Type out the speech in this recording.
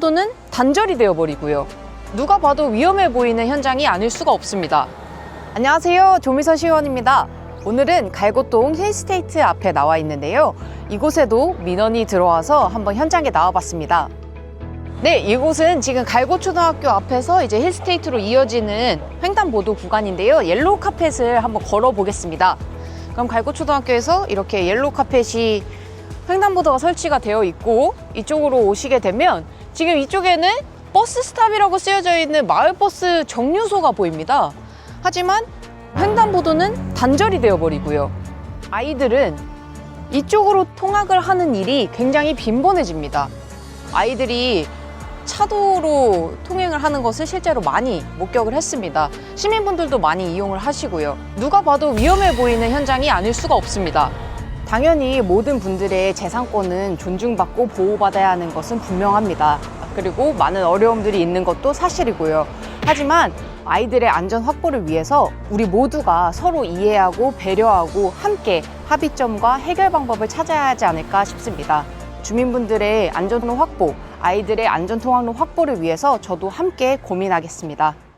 횡단보도는 단절이 되어버리고요. 누가 봐도 위험해 보이는 현장이 아닐 수가 없습니다. 안녕하세요. 조미선 시의원입니다. 오늘은 갈고동 힐스테이트 앞에 나와 있는데요. 이곳에도 민원이 들어와서 한번 현장에 나와봤습니다. 네, 이곳은 지금 갈고초등학교 앞에서 이제 힐스테이트로 이어지는 횡단보도 구간인데요. 옐로우 카펫을 한번 걸어보겠습니다. 그럼 갈고초등학교에서 이렇게 옐로우 카펫이 횡단보도가 설치가 되어 있고 이쪽으로 오시게 되면 지금 이쪽에는 버스 스탑이라고 쓰여져 있는 마을버스 정류소가 보입니다. 하지만 횡단보도는 단절이 되어버리고요. 아이들은 이쪽으로 통학을 하는 일이 굉장히 빈번해집니다. 아이들이 차도로 통행을 하는 것을 실제로 많이 목격을 했습니다. 시민분들도 많이 이용을 하시고요. 누가 봐도 위험해 보이는 현장이 아닐 수가 없습니다. 당연히 모든 분들의 재산권은 존중받고 보호받아야 하는 것은 분명합니다. 그리고 많은 어려움들이 있는 것도 사실이고요. 하지만 아이들의 안전 확보를 위해서 우리 모두가 서로 이해하고 배려하고 함께 합의점과 해결 방법을 찾아야 하지 않을까 싶습니다. 주민분들의 안전 확보, 아이들의 안전 통학로 확보를 위해서 저도 함께 고민하겠습니다.